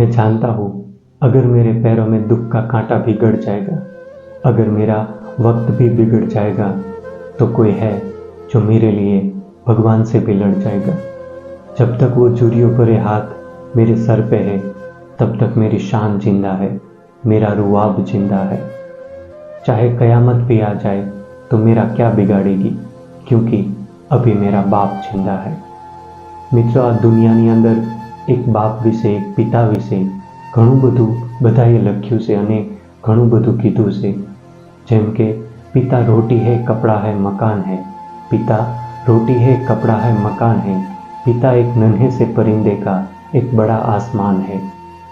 मैं जानता हूँ अगर मेरे पैरों में दुख का कांटा भी गड़ जाएगा अगर मेरा वक्त भी बिगड़ जाएगा तो कोई है जो मेरे लिए भगवान से भी लड़ जाएगा जब तक वो चूड़ियों भरे हाथ मेरे सर पे है तब तक मेरी शान जिंदा है मेरा रुआब जिंदा है चाहे कयामत भी आ जाए तो मेरा क्या बिगाड़ेगी क्योंकि अभी मेरा બાપ જિંદા હૈ મિત્રો આ દુનિયાની અંદર એક બાપ વિશે એક પિતા વિશે ઘણું બધું બધાએ લખ્યું છે અને ઘણું બધું કીધું છે જેમ કે પિતા રોટી હૈ કપડા હૈ મકાન હૈ પિતા रोटी है कपड़ा है मकान है पिता एक नन्हे से परिंदे का एक बड़ा आसमान है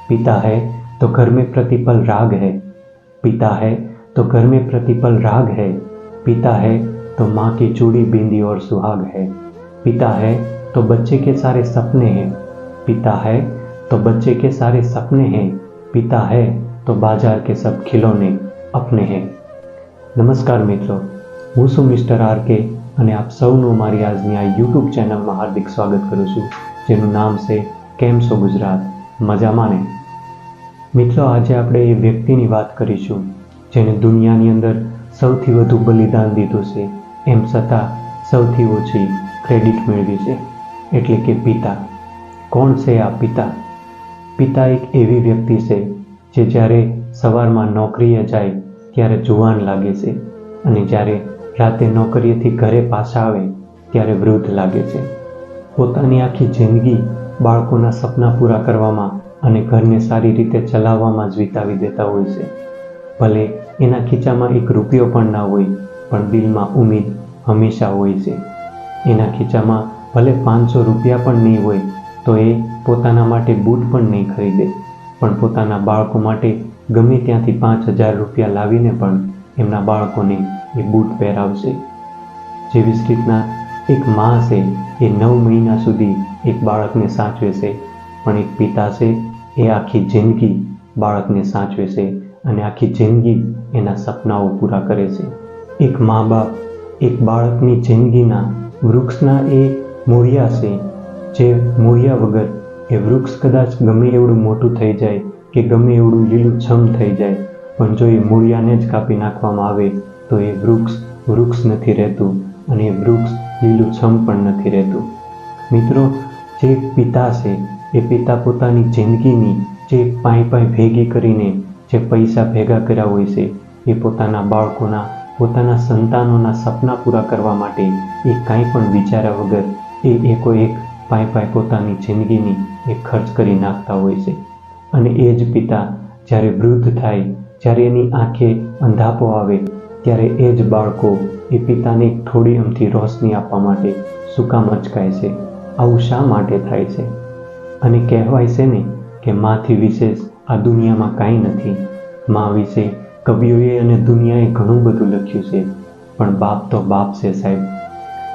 पिता है तो घर में प्रतिपल राग है पिता है तो घर में प्रतिपल राग है पिता है तो माँ की चूड़ी बिंदी और सुहाग है पिता है तो बच्चे के सारे सपने हैं पिता है तो बच्चे के सारे सपने हैं पिता है तो बाजार के सब खिलौने अपने हैं નમસ્કાર મિત્રો હું છું મિસ્ટર આર કે અને આપ સૌનું મારી આજની આ યુટ્યુબ ચેનલમાં હાર્દિક સ્વાગત કરું છું જેનું નામ છે કેમ છો ગુજરાત મજામાં ને મિત્રો આજે આપણે એ વ્યક્તિની વાત કરીશું જેને દુનિયાની અંદર સૌથી વધુ બલિદાન દીધું છે એમ છતાં સૌથી ઓછી ક્રેડિટ મેળવી છે એટલે કે પિતા કોણ છે આ પિતા? પિતા એક એવી વ્યક્તિ છે જે જ્યારે સવારમાં નોકરીએ જાય ત્યારે જુવાન લાગે છે અને જ્યારે રાતે નોકરીએથી ઘરે પાછા આવે ત્યારે વૃદ્ધ લાગે છે. પોતાની આખી જિંદગી બાળકોના સપના પૂરા કરવામાં અને ઘરને સારી રીતે ચલાવવામાં જ વિતાવી દેતા હોય છે. ભલે એના ખીચામાં એક રૂપિયો પણ ના હોય, પણ દિલમાં ઉમેદ હંમેશા હોય છે. એના ખીચામાં ભલે પાંચસો રૂપિયા પણ નહીં હોય તો એ પોતાના માટે બૂટ પણ નહીં ખરીદે, પણ પોતાના બાળકો માટે ગમે ત્યાંથી પાંચ હજાર રૂપિયા લાવીને પણ એમના બાળકોને એ બૂટ પહેરાવશે. જેવી જ રીતના એક મા છે એ નવ મહિના સુધી એક બાળકને સાચવે છે પણ એક પિતા છે એ આખી જિંદગી બાળકને સાચવે છે અને આખી જિંદગી એના સપનાઓ પૂરા કરે છે એક મા બાપ એક બાળકની જિંદગીના વૃક્ષના એ મૂળિયા છે જે મૂળિયા વગર એ વૃક્ષ કદાચ ગમે એવડું મોટું થઈ જાય કે ગમે એવડું લીલુંછમ થઈ જાય, પણ જો એ મૂળિયાને જ કાપી નાખવામાં આવે, તો એ વૃક્ષ વૃક્ષ નથી રહેતું અને એ વૃક્ષ લીલુંછમ પણ નથી રહેતું. મિત્રો, જે પિતા છે, એ પિતા પોતાની જિંદગીની જે પાઈ પાઈ ભેગી કરીને જે પૈસા ભેગા કર્યા હોય છે, એ પોતાના બાળકોના, પોતાના સંતાનોના સપના પૂરા કરવા માટે એ કાંઈ પણ વિચાર્યા વગર એ એકો એક પાઈ પાય પોતાની જિંદગીની એ ખર્ચ કરી નાખતા હોય છે. અને એ જ પિતા જ્યારે વૃદ્ધ થાય, જ્યારે એની આંખે અંધાપો આવે, ત્યારે એ જ બાળકો એ પિતાને થોડી અમથી રોશની આપવા માટે શું મચકાય છે. આવું શા માટે થાય છે? અને કહેવાય છે ને કે માથી વિશેષ આ દુનિયામાં કાંઈ નથી. મા વિશે કવિઓએ અને દુનિયાએ ઘણું બધું લખ્યું છે, પણ બાપ તો બાપ છે સાહેબ.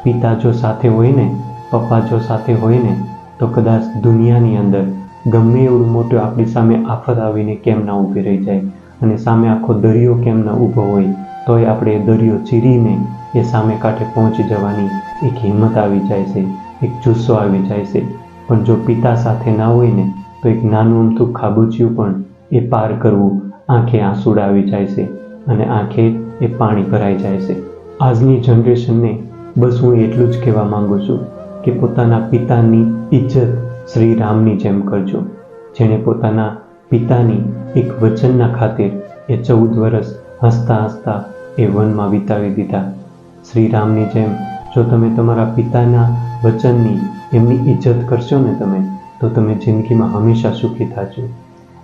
પિતા જો સાથે હોય ને પપ્પા જો સાથે હોય ને તો કદાચ દુનિયાની અંદર ગમે એવડું મોટું આપણી સામે આફત આવીને કેમ ના ઊભી રહી જાય અને સામે આખો દરિયો કેમ ના ઊભો હોય, તોય આપણે દરિયો ચીરીને એ સામે કાંઠે પહોંચી જવાની એક હિંમત આવી જાય છે, એક જુસ્સો આવી જાય છે. પણ જો પિતા સાથે ના હોય ને, તો એક નાનું અમથું ખાબુચિયું પણ એ પાર કરવું આંખે આંસુડા આવી જાય છે અને આંખે એ પાણી ભરાઈ જાય છે. આજની જનરેશનને બસ હું એટલું જ કહેવા માગું છું. કે પોતાના પિતાની ઇજ્જત શ્રી રામની જેમ કરજો. જેણે પોતાના પિતાની એક વચનના ખાતે એ ચૌદ વર્ષ હસતા હસતા એ વનમાં વિતાવી દીધા. શ્રી રામની જેમ જો તમે તમારા પિતાના વચનની એમની ઇજ્જત કરશો ને તમે, તો તમે જિંદગીમાં હંમેશા સુખી થાજો.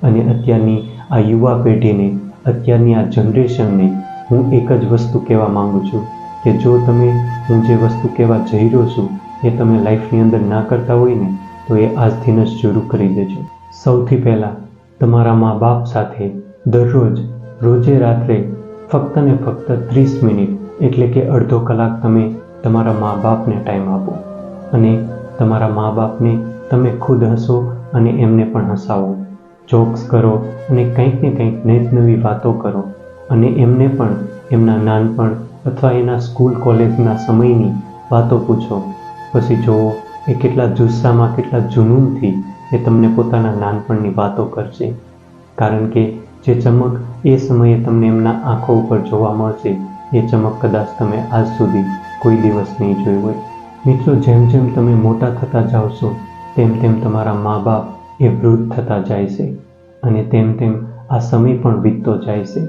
અને અત્યારની આ યુવા પેઢીને, અત્યારની આ જનરેશનને હું એક જ વસ્તુ કહેવા માગું છું કે જો તમે હું જે વસ્તુ કહેવા જઈ રહ્યો છું એ તમે લાઈફની અંદર ના કરતા હોય ને, તો એ આજથી જ શરૂ કરી દેજો. સૌથી પહેલાં તમારા મા બાપ સાથે દરરોજ, રોજે રાત્રે ફક્ત ને ફક્ત ત્રીસ મિનિટ, એટલે કે અડધો કલાક તમે તમારા મા બાપને ટાઈમ આપો. અને તમારા મા બાપને તમે ખુદ હસો અને એમને પણ હસાવો. જોક્સ કરો અને કંઈક ને કંઈક નવી નવી વાતો કરો. અને એમને પણ એમના નાનપણ અથવા એના સ્કૂલ કોલેજના સમયની વાતો પૂછો. પછી જુઓ, એ કેટલા જુસ્સામાં, કેટલા જુનૂનથી એ તમને પોતાના નાનપણની વાતો કરશે. કારણ કે જે ચમક એ સમયે તમને એમના આંખો ઉપર જોવા મળશે, એ ચમક કદાચ તમે આજ સુધી કોઈ દિવસ નહીં જોઈ હોય. મિત્રો, જેમ જેમ તમે મોટા થતા જાઓ છો, તેમ તેમ તમારા મા બાપ એ વૃદ્ધ થતા જાય છે અને તેમ તેમ આ સમય પણ વીતતો જાય છે.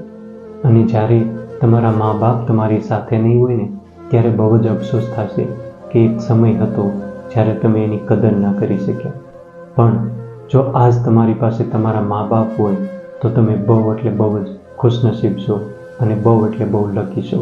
અને જ્યારે તમારા મા બાપ તમારી સાથે નહીં હોય ને, ત્યારે બહુ જ અફસોસ થશે. કે એક સમય હતો જ્યારે તમે એની કદર ના કરી શક્યા. પણ જો આજ તમારી પાસે તમારા મા બાપ હોય, તો તમે બહુ એટલે બહુ જ ખુશનસીબ છો અને બહુ એટલે બહુ લકી છો.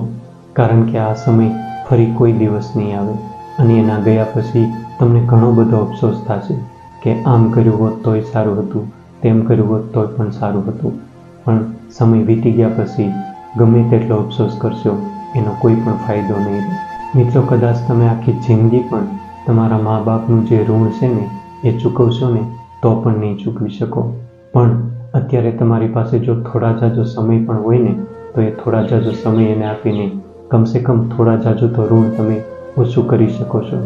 કારણ કે આ સમય ફરી કોઈ દિવસ નહીં આવે અને એના ગયા પછી તમને ઘણો બધો અફસોસ થશે કે આમ કર્યું હોત તોય સારું હતું, તેમ કર્યું હોત તોય પણ સારું હતું. પણ સમય વીતી ગયા પછી ગમે તેટલો અફસોસ કરશો, એનો કોઈ પણ ફાયદો નહીં રહે. મિત્રો કદાચ તમે આખી જિંદગી પણ તમારા મા બાપનું જે ઋણ છે ને, એ ચૂકવશો ને, તો પણ નહીં ચૂકવી શકો. પણ અત્યારે તમારી પાસે જો થોડા જાજો સમય પણ હોય ને, તો એ થોડા જાજો સમય એને આપીને કમસે કમ થોડા જાજો તો ઋણ તમે ઓછું કરી શકો છો.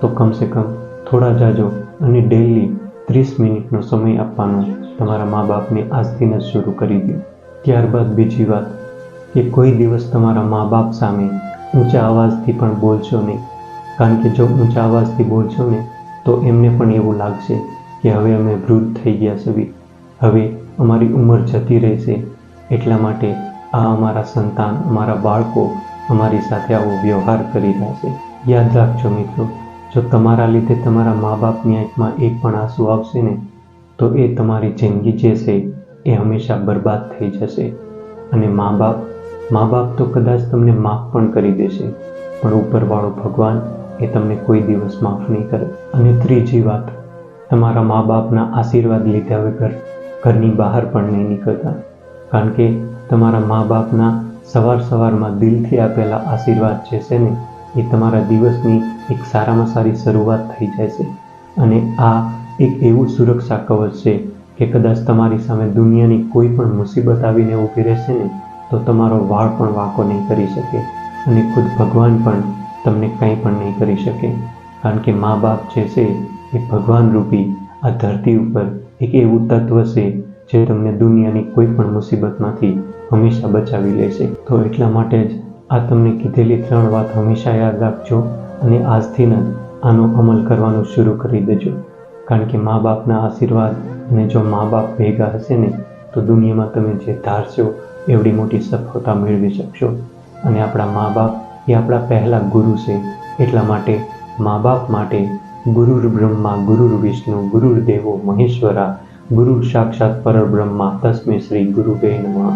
તો કમસે કમ થોડા જાજો અને ડેલી ત્રીસ મિનિટનો સમય આપવાનો તમારા મા બાપને આજથી જ શરૂ કરી દો. ત્યારબાદ બીજી વાત કે કોઈ દિવસ તમારા મા બાપ સામે ઊંચા અવાજથી પણ બોલશો નહીં. કારણ કે જો ઊંચા અવાજથી બોલશો ને, તો એમને પણ એવું લાગશે કે હવે અમે વૃદ્ધ થઈ ગયા છીએ હવે અમારી ઉંમર જતી રહેશે. એટલા માટે આ અમારા સંતાન, અમારા બાળકો અમારી સાથે આવો વ્યવહાર કરી રહ્યા છે. યાદ રાખજો મિત્રો, જો તમારા લીધે તમારા મા બાપની આંખમાં એક પણ આંસુ આવશે ને, તો એ તમારી જિંદગી જે છે, એ હંમેશા બરબાદ થઈ જશે. અને મા બાપ મા બાપ તો કદાચ તમને માફ પણ કરી દેશે, પણ ઉપરવાળો ભગવાન એ તમને કોઈ દિવસ માફ નહીં કરે. અને ત્રીજી વાત, તમારા મા બાપના આશીર્વાદ લીધા વગર ઘરની બહાર પણ નહીં નીકળતા. કારણ કે તમારા મા બાપના સવાર સવારમાં દિલથી આપેલા આશીર્વાદ જે છે ને, એ તમારા દિવસની એક સારામાં સારી શરૂઆત થઈ જાય છે. અને આ એક એવું સુરક્ષા કવચ છે કે કદાચ તમારી સામે દુનિયાની કોઈ પણ મુસીબત આવીને ઊભી રહેશે ને તો તમારો વાળ પણ વાંકો નહીં કરી શકે અને ખુદ ભગવાન પણ તમને કંઈ પણ નહીં કરી શકે. કારણ કે મા બાપ જે છે એ ભગવાન રૂપી આ ધરતી ઉપર એક એવું તત્વ છે જે તમને દુનિયાની કોઈ પણ મુસીબતમાંથી હંમેશા બચાવી લેશે. તો એટલા માટે જ આ તમને કીધેલી ત્રણ વાત હંમેશા યાદ રાખજો અને આજથી જ આનો અમલ કરવાનું શરૂ કરી દેજો. કારણ કે મા બાપના આશીર્વાદ અને જો મા બાપ ભેગા હશે ને, તો દુનિયામાં તમે જે ધારશો એવડી મોટી સફળતા મેળવી શકશો. અને આપણા મા બાપ એ આપણા પહેલાં ગુરુ છે, એટલા માટે મા બાપ માટે ગુરુર બ્રહ્મા ગુરુર વિષ્ણુ ગુરુર દેવો, મહેશ્વરા, ગુરુ સાક્ષાત પરબ્રહ્મા, તસ્મે શ્રી ગુરુવે નમઃ.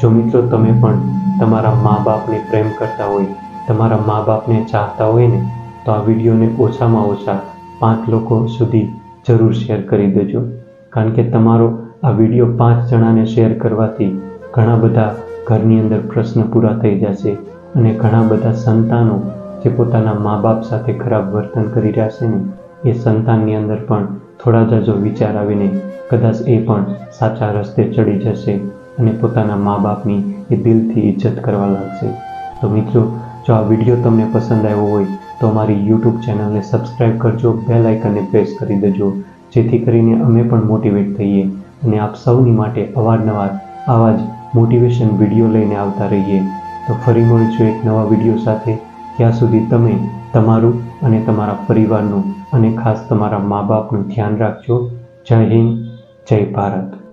જો મિત્રો તમે પણ તમારા મા બાપને પ્રેમ કરતા હોય, તમારા મા બાપને ચાહતા હોય ને, તો આ વિડીયોને ઓછામાં ઓછા પાંચ લોકો સુધી જરૂર શેર કરી દેજો. કારણ કે તમારો આ વીડિયો પાંચ જણાને શેર કરવાથી ઘણા બધા ઘરની અંદર પ્રશ્ન પૂરા થઈ જશે અને ઘણા બધા સંતાનો જે પોતાના મા બાપ સાથે ખરાબ વર્તન કરી રહ્યા છે ને, એ સંતાનની અંદર પણ થોડા જાજો વિચાર આવીને કદાચ એ પણ સાચા રસ્તે ચડી જશે અને પોતાના મા બાપની એ દિલથી ઇજ્જત કરવા લાગશે. તો મિત્રો, જો આ વીડિયો તમને પસંદ આવ્યો હોય, તો અમારી યુટ્યુબ ચેનલને સબસ્ક્રાઈબ કરજો, બેલ આઇકનને પ્રેસ કરી દેજો, જેથી કરીને અમે પણ મોટિવેટ થઈએ અને આપ સૌની માટે અવારનવાર આવા જ મોટિવેશન વીડિયો લઈને આવતા રહીએ. તો ફરી મળીશું એક નવા વીડિયો સાથે. ત્યાં સુધી તમે તમારું અને તમારા પરિવારનું અને ખાસ તમારા મા બાપનું ધ્યાન રાખજો. જય હિન્દ, જય ભારત.